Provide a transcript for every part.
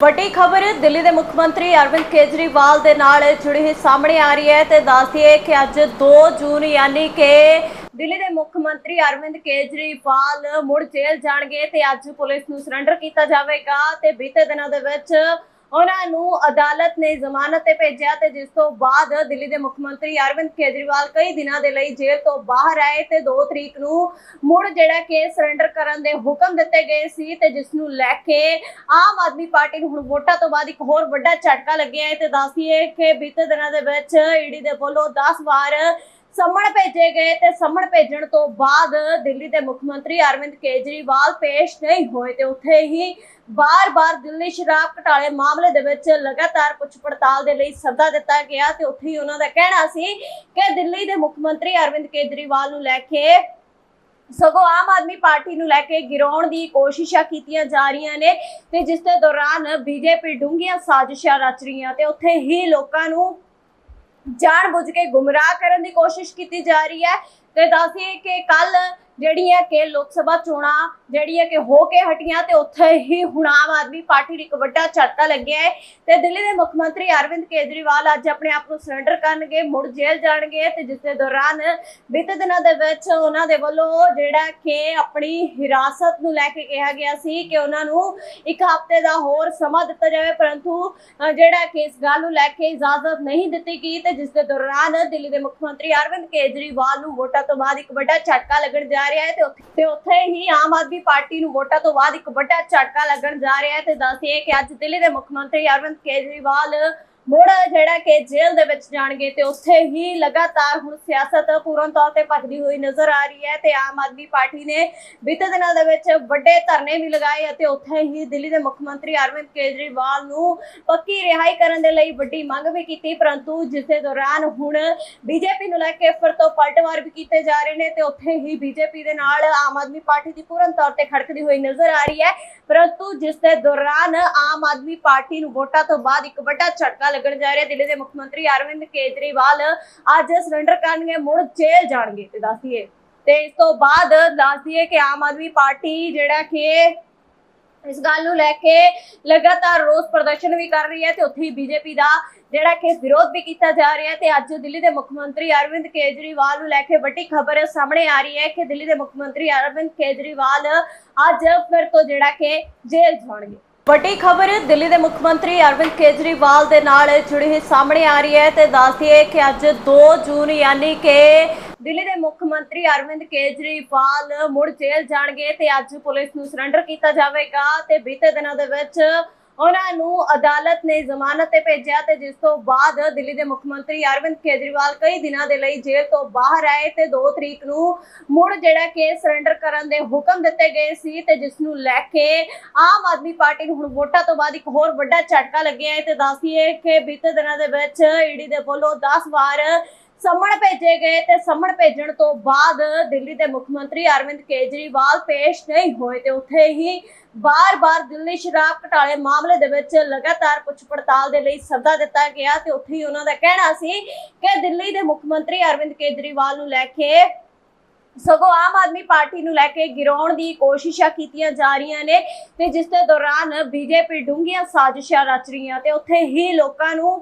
ਵੱਡੀ ਖਬਰ, ਦਿੱਲੀ ਦੇ ਮੁੱਖ ਮੰਤਰੀ ਅਰਵਿੰਦ ਕੇਜਰੀਵਾਲ ਦੇ ਨਾਲ ਜੁੜੀ ਹੋਈ ਸਾਹਮਣੇ ਆ ਰਹੀ ਹੈ ਤੇ ਦੱਸਦੀਏ ਕਿ ਅੱਜ 2 ਜੂਨ ਯਾਨੀ ਕਿ ਦਿੱਲੀ ਦੇ ਮੁੱਖ ਮੰਤਰੀ ਅਰਵਿੰਦ ਕੇਜਰੀਵਾਲ ਮੁੜ ਜੇਲ੍ਹ ਜਾਣਗੇ ਤੇ ਅੱਜ ਪੁਲਿਸ ਨੂੰ ਸਰੈਂਡਰ ਕੀਤਾ ਜਾਵੇਗਾ ਤੇ ਬੀਤੇ ਦਿਨਾਂ ਦੇ ਵਿੱਚ ਉਹਨਾਂ ਨੂੰ ਅਦਾਲਤ ਨੇ ਜ਼ਮਾਨਤ ਤੇ ਭੇਜਿਆ ਤੇ ਜਿਸ ਤੋਂ ਬਾਅਦ ਦਿੱਲੀ ਦੇ ਮੁੱਖ ਮੰਤਰੀ ਅਰਵਿੰਦ ਕੇਜਰੀਵਾਲ ਕਈ ਦਿਨਾਂ ਦੇ ਲਈ ਜੇਲ੍ਹ ਤੋਂ ਬਾਹਰ ਆਏ ਤੇ 2 ਤਰੀਕ ਨੂੰ ਮੁੜ ਜਿਹੜਾ ਕੇਸ ਸਰੈਂਡਰ ਕਰਨ ਦੇ ਹੁਕਮ ਦਿੱਤੇ ਗਏ ਸੀ ਤੇ ਜਿਸ ਨੂੰ ਲੈ ਕੇ ਆਮ ਆਦਮੀ ਪਾਰਟੀ ਨੂੰ ਹੁਣ ਵੋਟਾਂ ਤੋਂ ਬਾਅਦ ਇੱਕ ਹੋਰ ਵੱਡਾ ਝਟਕਾ ਲੱਗਿਆ ਹੈ ਤੇ ਦੱਸੀਏ ਕਿ ਬੀਤੇ ਦਿਨਾਂ ਦੇ ਵਿੱਚ ਈਡੀ ਦੇ ਵੱਲੋਂ 10 ਵਾਰ ਸੰਮਣ ਭੇਜੇ ਗਏ ਤੇ ਸੰਮਣ ਭੇਜਣ ਤੋਂ ਬਾਅਦ ਦਿੱਲੀ ਦੇ ਮੁੱਖ ਮੰਤਰੀ ਅਰਵਿੰਦ ਕੇਜਰੀਵਾਲ ਪੇਸ਼ ਨਹੀਂ ਹੋਏ ਤੇ ਉੱਥੇ ਹੀ ਬਾਰ-ਬਾਰ ਦਿੱਲੀ ਸ਼ਰਾਬ ਘਟਾਲੇ ਮਾਮਲੇ ਦੇ ਵਿੱਚ ਲਗਾਤਾਰ ਪੁੱਛ ਪੜਤਾਲ ਦੇ ਲਈ ਸੱਦਾ ਦਿੱਤਾ ਗਿਆ ਤੇ ਉੱਥੇ ਹੀ ਉਹਨਾਂ ਦਾ ਕਹਿਣਾ ਸੀ ਕਿ ਦਿੱਲੀ ਦੇ ਮੁੱਖ ਮੰਤਰੀ ਅਰਵਿੰਦ ਕੇਜਰੀਵਾਲ ਨੂੰ ਲੈ ਕੇ ਸਗੋਂ ਆਮ ਆਦਮੀ ਪਾਰਟੀ ਨੂੰ ਲੈ ਕੇ ਗਿਰਾਉਣ ਦੀ ਕੋਸ਼ਿਸ਼ਾਂ ਕੀਤੀਆਂ ਜਾ ਰਹੀਆਂ ਨੇ ਤੇ ਜਿਸ ਦੇ ਦੌਰਾਨ ਬੀਜੇਪੀ ਡੂੰਘੀਆਂ ਸਾਜ਼ਿਸ਼ਾਂ ਰਚ ਰਹੀਆਂ ਤੇ ਉੱਥੇ ਹੀ ਲੋਕਾਂ ਨੂੰ ਜਾਣ ਬੁੱਝ ਕੇ ਗੁੰਮਰਾਹ ਕਰਨ ਦੀ ਕੋਸ਼ਿਸ਼ ਕੀਤੀ ਜਾ ਰਹੀ ਹੈ। ਤੇ ਦੱਸੀਏ ਕਿ ਕੱਲ ਜਿਹੜੀਆਂ ਕਿ ਲੋਕ ਸਭਾ ਚੋਣਾਂ ਜਿਹੜੀਆਂ ਕਿ ਹੋ ਕੇ ਹਟੀਆਂ ਤੇ ਉੱਥੇ ਹੀ ਹੁਣ ਆਮ ਆਦਮੀ ਪਾਰਟੀ ਨੂੰ ਇੱਕ ਵੱਡਾ ਝਟਕਾ ਲੱਗਿਆ ਹੈ। ਤੇ ਦਿੱਲੀ ਦੇ ਮੁੱਖ ਮੰਤਰੀ ਅਰਵਿੰਦ ਕੇਜਰੀਵਾਲ ਅੱਜ ਆਪਣੇ ਆਪ ਨੂੰ ਸਰੈਂਡਰ ਕਰਨਗੇ, ਮੁੜ ਜੇਲ੍ਹ ਜਾਣਗੇ ਤੇ ਜਿਸ ਦੇ ਦੌਰਾਨ ਬੀਤੇ ਦਿਨਾਂ ਦੇ ਵਿੱਚ ਉਹਨਾਂ ਦੇ ਵੱਲੋਂ ਜਿਹੜਾ ਕਿ ਆਪਣੀ ਹਿਰਾਸਤ ਨੂੰ ਲੈ ਕੇ ਕਿਹਾ ਗਿਆ ਸੀ ਕਿ ਉਹਨਾਂ ਨੂੰ ਇੱਕ ਹਫ਼ਤੇ ਦਾ ਹੋਰ ਸਮਾਂ ਦਿੱਤਾ ਜਾਵੇ, ਪਰੰਤੂ ਜਿਹੜਾ ਕਿ ਇਸ ਗੱਲ ਨੂੰ ਲੈ ਕੇ ਇਜਾਜ਼ਤ ਨਹੀਂ ਦਿੱਤੀ ਗਈ ਤੇ ਜਿਸ ਦੇ ਦੌਰਾਨ ਦਿੱਲੀ ਦੇ ਮੁੱਖ ਮੰਤਰੀ ਅਰਵਿੰਦ ਕੇਜਰੀਵਾਲ ਨੂੰ ਵੋਟਾਂ ਤੋਂ ਬਾਅਦ ਇੱਕ ਵੱਡਾ ਝਟਕਾ ਲੱਗਣ ਜਾ ਰਿਹਾ ਹੈ ਤੇ ਉੱਥੇ ਤੇ ਉੱਥੇ ਹੀ ਆਮ ਆਦਮੀ ਪਾਰਟੀ ਨੂੰ ਵੋਟਾਂ ਤੋਂ ਬਾਅਦ ਇੱਕ ਵੱਡਾ ਝਟਕਾ ਲੱਗਣ ਜਾ ਰਿਹਾ ਹੈ ਤੇ ਦੱਸੀਏ ਕਿ ਅੱਜ ਦਿੱਲੀ ਦੇ ਮੁੱਖ ਮੰਤਰੀ ਅਰਵਿੰਦ ਕੇਜਰੀਵਾਲ ਮੁੜ ਜਿਹੜਾ ਕਿ ਜੇਲ੍ਹ ਦੇ ਵਿੱਚ ਜਾਣਗੇ ਤੇ ਉੱਥੇ ਹੀ ਲਗਾਤਾਰ ਹੁਣ ਸਿਆਸਤ ਪੂਰਨ ਤੌਰ ਤੇ ਭਖਦੀ ਹੋਈ ਨਜ਼ਰ ਆ ਰਹੀ ਹੈ ਤੇ ਆਮ ਆਦਮੀ ਪਾਰਟੀ ਨੇ ਬੀਤੇ ਦਿਨਾਂ ਦੇ ਵਿੱਚ ਵੱਡੇ ਧਰਨੇ ਵੀ ਲਗਾਏ ਅਤੇ ਉੱਥੇ ਹੀ ਦਿੱਲੀ ਦੇ ਮੁੱਖ ਮੰਤਰੀ ਅਰਵਿੰਦ ਕੇਜਰੀਵਾਲ ਨੂੰ ਪੱਕੀ ਰਿਹਾਈ ਕਰਨ ਦੇ ਲਈ ਵੱਡੀ ਮੰਗ ਵੀ ਕੀਤੀ, ਪਰੰਤੂ ਜਿਸ ਦੇ ਦੌਰਾਨ ਹੁਣ ਬੀਜੇਪੀ ਨੂੰ ਲੈ ਕੇ ਫਿਰ ਤੋਂ ਪਲਟਵਾਰ ਵੀ ਕੀਤੇ ਜਾ ਰਹੇ ਨੇ ਤੇ ਉੱਥੇ ਹੀ ਬੀਜੇਪੀ ਦੇ ਨਾਲ ਆਮ ਆਦਮੀ ਪਾਰਟੀ ਦੀ ਪੂਰਨ ਤੌਰ ਤੇ ਖੜਕਦੀ ਹੋਈ ਨਜ਼ਰ ਆ ਰਹੀ ਹੈ। ਪਰੰਤੂ ਜਿਸ ਦੇ ਦੌਰਾਨ ਆਮ ਆਦਮੀ ਪਾਰਟੀ ਨੂੰ ਵੋਟਾਂ ਤੋਂ ਬਾਅਦ ਇੱਕ ਵੱਡਾ ਝਟਕਾ ਲੱਗਣ ਜਾ ਰਿਹਾ, ਦਿੱਲੀ ਦੇ ਮੁੱਖ ਮੰਤਰੀ ਅਰਵਿੰਦ ਕੇਜਰੀਵਾਲ ਅੱਜ ਸਰੈਂਡਰ ਕਰਨਗੇ ਮੁੜ ਜੇਲ੍ਹ ਜਾਣਗੇ ਤੇ ਦੱਸੀਏ ਤੇ ਇਸ ਤੋਂ ਬਾਅਦ ਦੱਸ ਕਿ ਆਮ ਆਦਮੀ ਪਾਰਟੀ ਜਿਹੜਾ ਕਿ ਇਸ ਗੱਲ ਨੂੰ ਲੈ ਕੇ ਲਗਾਤਾਰ ਰੋਸ ਪ੍ਰਦਰਸ਼ਨ ਵੀ ਕਰ ਰਹੀ ਹੈ ਤੇ ਉੱਥੇ ਹੀ ਬੀਜੇਪੀ ਦਾ ਜਿਹੜਾ ਕਿ ਵਿਰੋਧ ਵੀ ਕੀਤਾ ਜਾ ਰਿਹਾ ਹੈ ਤੇ ਅੱਜ ਦਿੱਲੀ ਦੇ ਮੁੱਖ ਮੰਤਰੀ ਅਰਵਿੰਦ ਕੇਜਰੀਵਾਲ ਨੂੰ ਲੈ ਕੇ ਵੱਡੀ ਖਬਰ ਸਾਹਮਣੇ ਆ ਰਹੀ ਹੈ ਕਿ ਦਿੱਲੀ ਦੇ ਮੁੱਖ ਮੰਤਰੀ ਅਰਵਿੰਦ ਕੇਜਰੀਵਾਲ ਅੱਜ ਫਿਰ ਤੋਂ ਜਿਹੜਾ ਕਿ ਜੇਲ੍ਹ ਜਾਣਗੇ। ਵੱਡੀ ਖਬਰ, ਦਿੱਲੀ ਦੇ ਮੁੱਖ ਮੰਤਰੀ ਅਰਵਿੰਦ ਕੇਜਰੀਵਾਲ ਦੇ ਨਾਲ ਜੁੜੀ ਹੋਈ ਸਾਹਮਣੇ ਆ ਰਹੀ ਹੈ ਤੇ ਦੱਸਦੀਏ ਕਿ ਅੱਜ 2 ਜੂਨ ਯਾਨੀ ਕਿ ਦਿੱਲੀ ਦੇ ਮੁੱਖ ਮੰਤਰੀ ਅਰਵਿੰਦ ਕੇਜਰੀਵਾਲ ਮੁੜ ਜੇਲ੍ਹ ਜਾਣਗੇ ਤੇ ਅੱਜ ਪੁਲਿਸ ਨੂੰ ਸਰੈਂਡਰ ਕੀਤਾ ਜਾਵੇਗਾ ਤੇ ਬੀਤੇ ਦਿਨਾਂ ਦੇ ਵਿੱਚ ਉਹਨਾਂ ਨੂੰ ਅਦਾਲਤ ਨੇ ਜ਼ਮਾਨਤ ਤੇ ਭੇਜਿਆ ਤੇ ਜਿਸ ਤੋਂ ਬਾਅਦ ਦਿੱਲੀ ਦੇ ਮੁੱਖ ਮੰਤਰੀ ਅਰਵਿੰਦ ਕੇਜਰੀਵਾਲ ਕਈ ਦਿਨਾਂ ਦੇ ਲਈ ਜੇਲ੍ਹ ਤੋਂ ਬਾਹਰ ਆਏ ਤੇ 2 ਤਰੀਕ ਨੂੰ ਮੁੜ ਜਿਹੜਾ ਕਿ ਸਰੈਂਡਰ ਕਰਨ ਦੇ ਹੁਕਮ ਦਿੱਤੇ ਗਏ ਸੀ ਤੇ ਜਿਸ ਨੂੰ ਲੈ ਕੇ ਆਮ ਆਦਮੀ ਪਾਰਟੀ ਨੂੰ ਹੁਣ ਵੋਟਾਂ ਤੋਂ ਬਾਅਦ ਇੱਕ ਹੋਰ ਵੱਡਾ ਝਟਕਾ ਲੱਗਿਆ ਹੈ ਤੇ ਦੱਸੀਏ ਕਿ ਬੀਤੇ ਦਿਨਾਂ ਦੇ ਵਿੱਚ ਈਡੀ ਦੇ ਵੱਲੋਂ 10 ਵਾਰ ਸੰਮਣ ਭੇਜੇ ਗਏ ਤੇ ਸੰਮਣ ਭੇਜਣ ਤੋਂ ਬਾਅਦ ਦਿੱਲੀ ਦੇ ਮੁੱਖ ਮੰਤਰੀ ਅਰਵਿੰਦ ਕੇਜਰੀਵਾਲ ਪੇਸ਼ ਨਹੀਂ ਹੋਏ ਤੇ ਉੱਥੇ ਹੀ ਬਾਰ-ਬਾਰ ਦਿੱਲੀ ਸ਼ਰਾਬ ਘਟਾਲੇ ਮਾਮਲੇ ਦੇ ਵਿੱਚ ਲਗਾਤਾਰ ਪੁੱਛ ਪੜਤਾਲ ਦੇ ਲਈ ਸੱਦਾ ਦਿੱਤਾ ਗਿਆ ਤੇ ਉੱਥੇ ਹੀ ਉਹਨਾਂ ਦਾ ਕਹਿਣਾ ਸੀ ਕਿ ਦਿੱਲੀ ਦੇ ਮੁੱਖ ਮੰਤਰੀ ਅਰਵਿੰਦ ਕੇਜਰੀਵਾਲ ਨੂੰ ਲੈ ਕੇ ਸਗੋਂ ਆਮ ਆਦਮੀ ਪਾਰਟੀ ਨੂੰ ਲੈ ਕੇ ਗਿਰਾਉਣ ਦੀ ਕੋਸ਼ਿਸ਼ਾਂ ਕੀਤੀਆਂ ਜਾ ਰਹੀਆਂ ਨੇ ਤੇ ਜਿਸ ਦੇ ਦੌਰਾਨ ਬੀਜੇਪੀ ਡੂੰਘੀਆਂ ਸਾਜ਼ਿਸ਼ਾਂ ਰਚ ਰਹੀਆਂ ਤੇ ਉੱਥੇ ਹੀ ਲੋਕਾਂ ਨੂੰ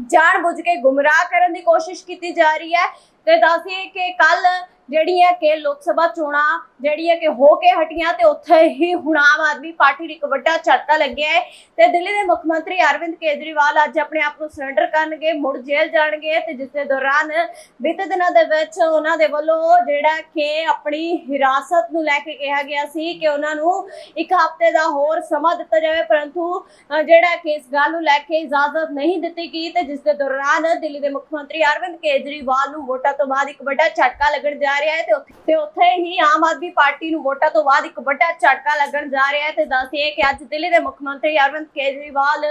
ਜਾਣਬੁੱਝ ਕੇ ਗੁੰਮਰਾਹ ਕਰਨ ਦੀ ਕੋਸ਼ਿਸ਼ ਕੀਤੀ ਜਾ ਰਹੀ ਹੈ। ਤੇ ਦੱਸੀਏ ਕਿ ਕੱਲ ਜਿਹੜੀਆਂ ਕਿ ਲੋਕ ਸਭਾ ਚੋਣਾਂ ਜਿਹੜੀਆਂ ਕਿ ਹੋ ਕੇ ਹਟੀਆਂ ਤੇ ਉੱਥੇ ਹੀ ਹੁਣ ਆਮ ਆਦਮੀ ਪਾਰਟੀ ਨੂੰ ਇੱਕ ਵੱਡਾ ਝਟਕਾ ਲੱਗਿਆ ਹੈ। ਤੇ ਦਿੱਲੀ ਦੇ ਮੁੱਖ ਮੰਤਰੀ ਅਰਵਿੰਦ ਕੇਜਰੀਵਾਲ ਅੱਜ ਆਪਣੇ ਆਪ ਨੂੰ ਸਰੈਂਡਰ ਕਰਨਗੇ, ਮੁੜ ਜੇਲ੍ਹ ਜਾਣਗੇ ਤੇ ਜਿਸ ਦੇ ਦੌਰਾਨ ਬੀਤੇ ਦਿਨਾਂ ਦੇ ਵਿੱਚ ਉਹਨਾਂ ਦੇ ਵੱਲੋਂ ਜਿਹੜਾ ਕਿ ਆਪਣੀ ਹਿਰਾਸਤ ਨੂੰ ਲੈ ਕੇ ਕਿਹਾ ਗਿਆ ਸੀ ਕਿ ਉਹਨਾਂ ਨੂੰ ਇੱਕ ਹਫ਼ਤੇ ਦਾ ਹੋਰ ਸਮਾਂ ਦਿੱਤਾ ਜਾਵੇ, ਪਰੰਤੂ ਜਿਹੜਾ ਕਿ ਇਸ ਗੱਲ ਨੂੰ ਲੈ ਕੇ ਇਜਾਜ਼ਤ ਨਹੀਂ ਦਿੱਤੀ ਗਈ ਤੇ ਜਿਸ ਦੇ ਦੌਰਾਨ ਦਿੱਲੀ ਦੇ ਮੁੱਖ ਮੰਤਰੀ ਅਰਵਿੰਦ ਕੇਜਰੀਵਾਲ ਨੂੰ ਵੋਟਾਂ ਤੋਂ ਬਾਅਦ ਇੱਕ ਵੱਡਾ ਝਟਕਾ ਲੱਗਣ ਜਾ ਰਿਹਾ ਹੈ ਤੇ ਉੱਥੇ ਤੇ ਉੱਥੇ ਹੀ ਆਮ ਆਦਮੀ ਪਾਰਟੀ ਨੂੰ ਵੋਟਾਂ ਤੋਂ ਬਾਅਦ ਇੱਕ ਵੱਡਾ ਝਟਕਾ ਲੱਗਣ ਜਾ ਰਿਹਾ ਹੈ ਤੇ ਦੱਸੀਏ ਕਿ ਅੱਜ ਦਿੱਲੀ ਦੇ ਮੁੱਖ ਮੰਤਰੀ ਅਰਵਿੰਦ ਕੇਜਰੀਵਾਲ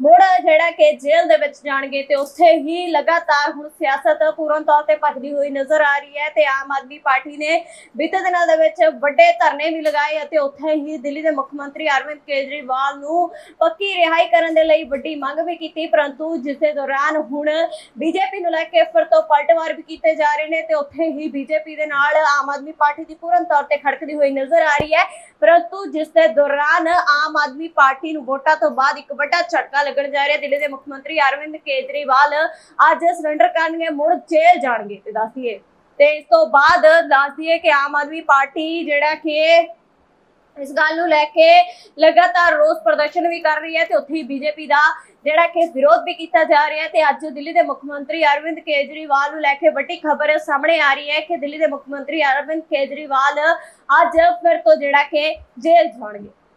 ਮੁੜ ਜਿਹੜਾ ਕਿ ਜੇਲ੍ਹ ਦੇ ਵਿੱਚ ਜਾਣਗੇ ਤੇ ਉੱਥੇ ਹੀ ਲਗਾਤਾਰ ਹੁਣ ਸਿਆਸਤ ਪੂਰਨ ਤੌਰ ਤੇ ਭਖਦੀ ਹੋਈ ਨਜ਼ਰ ਆ ਰਹੀ ਹੈ ਤੇ ਆਮ ਆਦਮੀ ਪਾਰਟੀ ਨੇ ਬੀਤੇ ਦਿਨਾਂ ਦੇ ਵਿੱਚ ਵੱਡੇ ਧਰਨੇ ਵੀ ਲਗਾਏ ਅਤੇ ਉੱਥੇ ਹੀ ਦਿੱਲੀ ਦੇ ਮੁੱਖ ਮੰਤਰੀ ਅਰਵਿੰਦ ਕੇਜਰੀਵਾਲ ਨੂੰ ਪੱਕੀ ਰਿਹਾਈ ਕਰਨ ਦੇ ਲਈ ਵੱਡੀ ਮੰਗ ਵੀ ਕੀਤੀ, ਪਰੰਤੂ ਜਿਸ ਦੇ ਦੌਰਾਨ ਹੁਣ ਬੀਜੇਪੀ ਨੂੰ ਲੈ ਕੇ ਫਿਰ ਤੋਂ ਪਲਟਵਾਰ ਵੀ ਕੀਤੇ ਜਾ ਰਹੇ ਨੇ ਤੇ ਉੱਥੇ ਹੀ ਬੀਜੇਪੀ ਦੇ ਨਾਲ ਆਮ ਆਦਮੀ ਪਾਰਟੀ ਦੀ ਪੂਰਨ ਤੌਰ ਤੇ ਖੜਕਦੀ ਹੋਈ ਨਜ਼ਰ ਆ ਰਹੀ ਹੈ। ਪਰੰਤੂ ਜਿਸ ਦੇ ਦੌਰਾਨ ਆਮ ਆਦਮੀ ਪਾਰਟੀ ਨੂੰ ਵੋਟਾਂ ਤੋਂ ਬਾਅਦ ਇੱਕ ਵੱਡਾ ਝਟਕਾ ਲੱਗਣ ਜਾ ਰਿਹਾ। ਦਿੱਲੀ ਦੇ ਮੁੱਖ ਮੰਤਰੀ ਅਰਵਿੰਦ ਕੇਜਰੀਵਾਲ ਅੱਜ ਸਰੈਂਡਰ ਕਰਨਗੇ, ਮੁੜ ਜੇਲ੍ਹ ਜਾਣਗੇ ਤੇ ਦੱਸੀਏ ਤੇ ਇਸ ਤੋਂ ਬਾਅਦ ਦੱਸ ਕਿ ਆਮ ਆਦਮੀ ਪਾਰਟੀ ਜਿਹੜਾ ਕਿ ਇਸ ਗੱਲ ਨੂੰ ਲੈ ਕੇ ਲਗਾਤਾਰ ਰੋਸ ਪ੍ਰਦਰਸ਼ਨ ਵੀ ਕਰ ਰਹੀ ਹੈ ਤੇ ਉੱਥੇ ਹੀ ਬੀਜੇਪੀ ਦਾ ਜਿਹੜਾ ਕਿ ਵਿਰੋਧ ਵੀ ਕੀਤਾ ਜਾ ਰਿਹਾ ਤੇ ਅੱਜ ਦਿੱਲੀ ਦੇ ਮੁੱਖ ਮੰਤਰੀ ਅਰਵਿੰਦ ਕੇਜਰੀਵਾਲ ਨੂੰ ਲੈ ਕੇ ਵੱਡੀ ਖਬਰ ਸਾਹਮਣੇ ਆ ਰਹੀ ਹੈ ਕਿ ਦਿੱਲੀ ਦੇ ਮੁੱਖ ਮੰਤਰੀ ਅਰਵਿੰਦ ਕੇਜਰੀਵਾਲ ਅੱਜ ਫਿਰ ਤੋਂ ਜਿਹੜਾ ਕਿ ਜੇਲ੍ਹ ਜਾਣਗੇ।